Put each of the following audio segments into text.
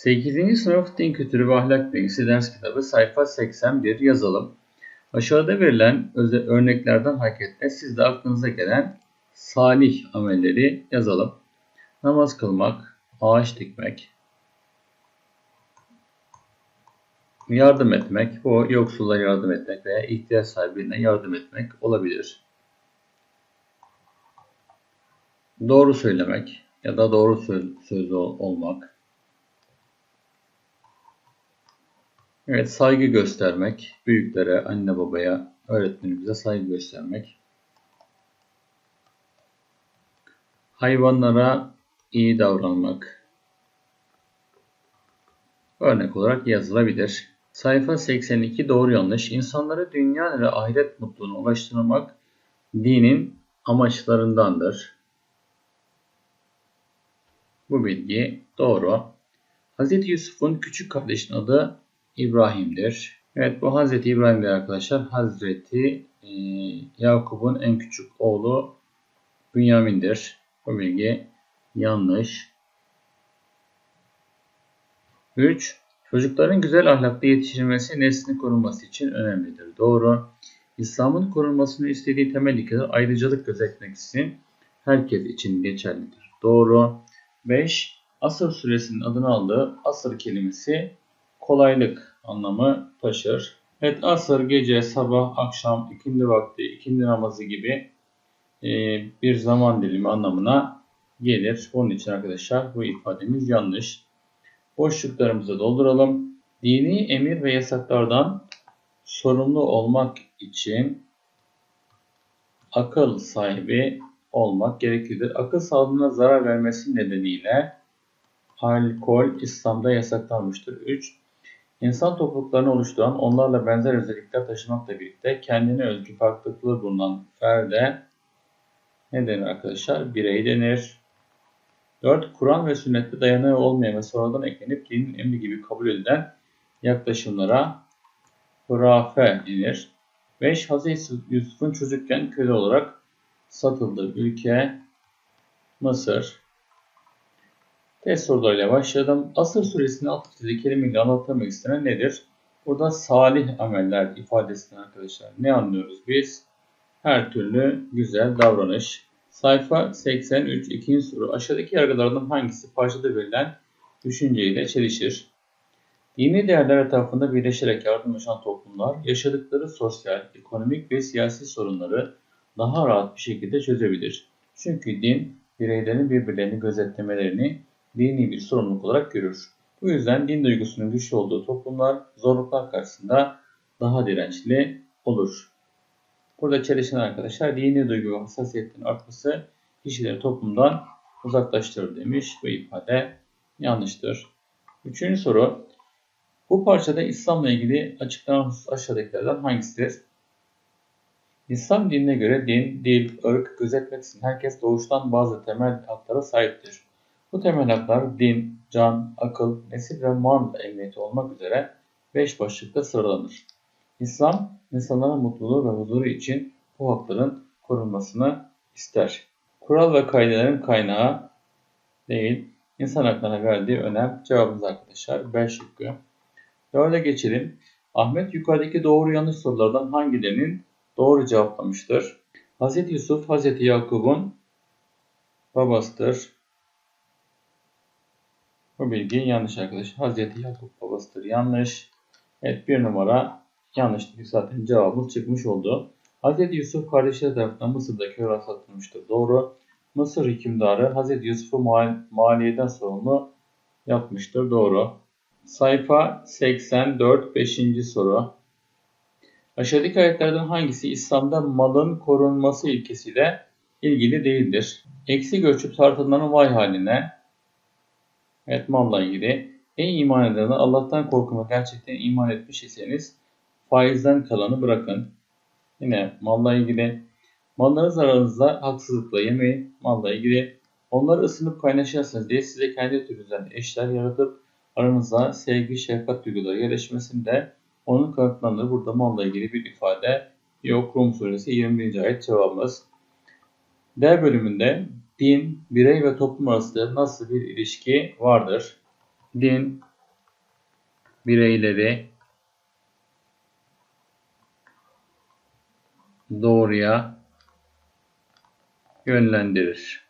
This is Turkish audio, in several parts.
8. sınıf din kültürü ve ahlak bilgisi ders kitabı sayfa 81 yazalım. Aşağıda verilen örneklerden hareketle siz de aklınıza gelen salih amelleri yazalım. Namaz kılmak, ağaç dikmek, yardım etmek, bu yoksula yardım etmek veya ihtiyaç sahibine yardım etmek olabilir. Doğru söylemek ya da doğru söz, sözlü ol- olmak. Evet, saygı göstermek, büyüklere, anne babaya, öğretmenimize saygı göstermek. Hayvanlara iyi davranmak. Örnek olarak yazılabilir. Sayfa 82 doğru yanlış. İnsanları dünya ve ahiret mutluluğuna ulaştırmak dinin amaçlarındandır. Bu bilgi doğru. Hz. Yusuf'un küçük kardeşinin adı İbrahim'dir. Evet bu Hz. İbrahim'dir arkadaşlar. Hz. e, Yakup'un en küçük oğlu Bünyamin'dir. Bu bilgi yanlış. 3. Çocukların güzel ahlaklı yetiştirilmesi neslin korunması için önemlidir. Doğru. İslam'ın korunmasını istediği temel ilkeler ayrıcalık gözetmeksizin herkes için geçerlidir. Doğru. 5. Asır suresinin adını aldığı asır kelimesi kolaylık anlamı taşır. Evet asır gece, sabah, akşam, ikindi vakti, ikindi namazı gibi e, bir zaman dilimi anlamına gelir. Onun için arkadaşlar bu ifademiz yanlış. Boşluklarımızı dolduralım. Dini emir ve yasaklardan sorumlu olmak için akıl sahibi olmak gereklidir. Akıl sağlığına zarar vermesi nedeniyle alkol İslam'da yasaklanmıştır. 3. İnsan topluluklarını oluşturan, onlarla benzer özellikler taşımakla birlikte kendine özgü farklılıkları bulunan ferde ne denir arkadaşlar? Birey denir. 4. Kur'an ve sünnette dayanağı olmayan ve sonradan eklenip dinin emri gibi kabul edilen yaklaşımlara hurafe denir. 5. Hz. Yusuf'un çocukken köle olarak satıldığı ülke Mısır. Test sorularıyla başlayalım. Asır suresinin alt çizili kelimeyle anlatılmak istenen nedir? Burada salih ameller ifadesinden arkadaşlar ne anlıyoruz biz? Her türlü güzel davranış. Sayfa 83 ikinci soru. Aşağıdaki yargılardan hangisi parçada verilen düşünceyle çelişir? Dini değerler etrafında birleşerek yardımlaşan toplumlar yaşadıkları sosyal, ekonomik ve siyasi sorunları daha rahat bir şekilde çözebilir. Çünkü din bireylerin birbirlerini gözetlemelerini dini bir sorumluluk olarak görür. Bu yüzden din duygusunun güçlü olduğu toplumlar zorluklar karşısında daha dirençli olur. Burada çelişen arkadaşlar dini duygu ve hassasiyetin artması kişileri toplumdan uzaklaştırır demiş. Bu ifade yanlıştır. Üçüncü soru. Bu parçada İslam'la ilgili açıklanan husus aşağıdakilerden hangisidir? İslam dinine göre din, dil, ırk gözetmeksizin herkes doğuştan bazı temel haklara sahiptir. Bu temel haklar din, can, akıl, nesil ve mal emniyeti olmak üzere beş başlıkta sıralanır. İslam, insanların mutluluğu ve huzuru için bu hakların korunmasını ister. Kural ve kaidelerin kaynağı değil, insan haklarına verdiği önem cevabımız arkadaşlar. B şıkkı. Dörde geçelim. Ahmet yukarıdaki doğru yanlış sorulardan hangilerinin doğru cevaplamıştır? Hz. Yusuf, Hz. Yakup'un babasıdır. Bu bilgi yanlış arkadaşlar. Hz. Yakup babasıdır. Yanlış. Evet bir numara yanlış. Zaten cevabımız çıkmış oldu. Hz. Yusuf kardeşleri tarafından Mısır'da köle satılmıştır. Doğru. Mısır hükümdarı Hz. Yusuf'u mal maliyeden sorumlu yapmıştır. Doğru. Sayfa 84 5. soru. Aşağıdaki ayetlerden hangisi İslam'da malın korunması ilkesiyle ilgili değildir? Eksi göçüp tartılmanın vay haline. Evet malla ilgili. Ey iman edenler Allah'tan korkuma gerçekten iman etmiş iseniz faizden kalanı bırakın. Yine malla ilgili. Malları zararınızda haksızlıkla yemeyin. Malla ilgili. Onları ısınıp kaynaşırsınız diye size kendi türünüzden eşler yaratıp aranıza sevgi, şefkat duyguları yerleşmesini de onun kanıtlandığı burada malla ilgili bir ifade yok. Rum suresi 21. ayet cevabımız. D bölümünde din, birey ve toplum arasında nasıl bir ilişki vardır? Din, bireyleri doğruya yönlendirir.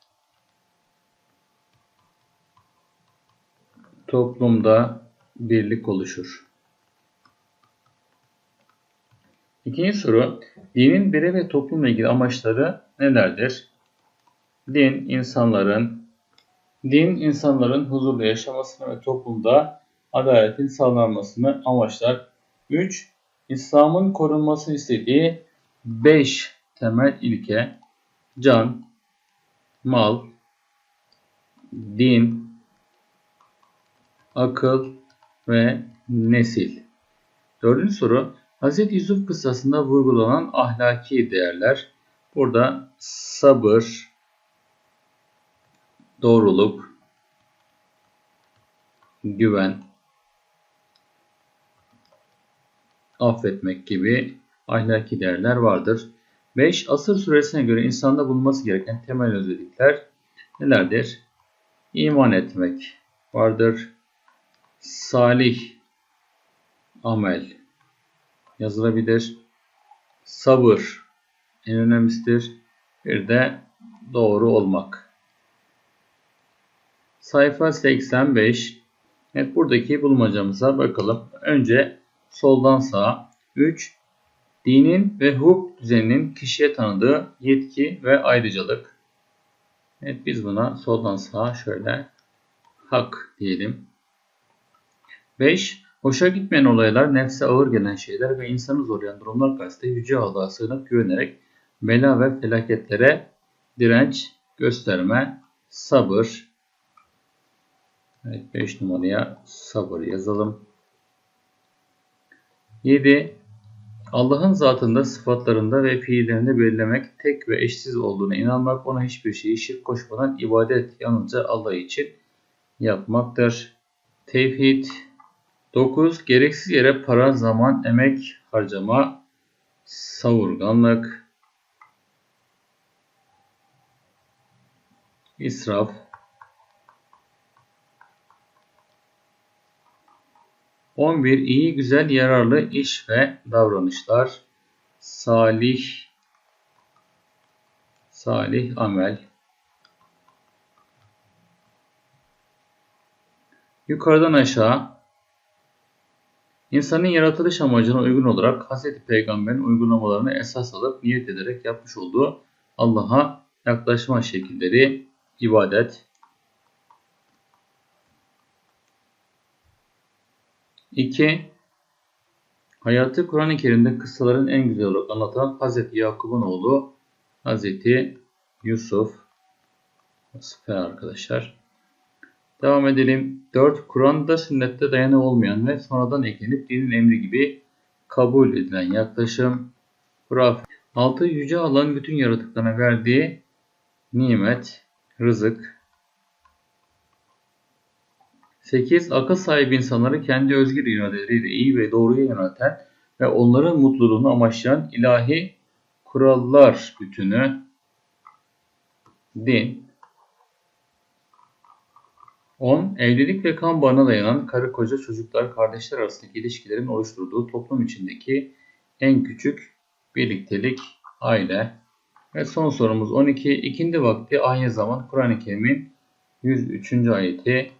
Toplumda birlik oluşur. İkinci soru. Dinin birey ve toplumla ilgili amaçları nelerdir? Din insanların din insanların huzurlu yaşamasını ve toplumda adaletin sağlanmasını amaçlar. 3. İslam'ın korunması istediği 5 temel ilke can, mal, din, akıl ve nesil. Dördüncü soru. Hz. Yusuf kıssasında vurgulanan ahlaki değerler. Burada sabır, doğruluk, güven, affetmek gibi ahlaki değerler vardır. 5. Asır süresine göre insanda bulunması gereken temel özellikler nelerdir? İman etmek vardır. Salih amel yazılabilir. Sabır en önemlisidir. Bir de doğru olmak. Sayfa 85. Evet buradaki bulmacamıza bakalım. Önce soldan sağa 3. Dinin ve hukuk düzeninin kişiye tanıdığı yetki ve ayrıcalık. Evet biz buna soldan sağa şöyle hak diyelim. 5. Hoşa gitmeyen olaylar, nefse ağır gelen şeyler ve insanı zorlayan durumlar karşısında yüce Allah'a sığınıp güvenerek bela ve felaketlere direnç gösterme, sabır. Evet 5 numaraya sabır yazalım. 7. Allah'ın zatında, sıfatlarında ve fiillerinde belirlemek, tek ve eşsiz olduğuna inanmak, ona hiçbir şeyi şirk koşmadan ibadet yalnızca Allah için yapmaktır. Tevhid 9. Gereksiz yere para, zaman, emek harcama, savurganlık, israf, 11. İyi, güzel, yararlı iş ve davranışlar, salih, salih amel, yukarıdan aşağı İnsanın yaratılış amacına uygun olarak Hz. Peygamber'in uygulamalarını esas alıp niyet ederek yapmış olduğu Allah'a yaklaşma şekilleri ibadet. 2. Hayatı Kur'an-ı Kerim'de kıssaların en güzel olarak anlatan Hz. Yakup'un oğlu Hz. Yusuf. Süper arkadaşlar. Devam edelim. 4. Kur'an'da sünnette dayanı olmayan ve sonradan eklenip dinin emri gibi kabul edilen yaklaşım. Hurafe. 6. Yüce Allah'ın bütün yaratıklarına verdiği nimet, rızık. 8. Akıl sahibi insanları kendi özgür iradeleriyle iyi ve doğruya yönelten ve onların mutluluğunu amaçlayan ilahi kurallar bütünü din. 10. Evlilik ve kan bağına dayanan karı koca çocuklar kardeşler arasındaki ilişkilerin oluşturduğu toplum içindeki en küçük birliktelik aile. Ve son sorumuz 12. İkindi vakti aynı zaman Kur'an-ı Kerim'in 103. ayeti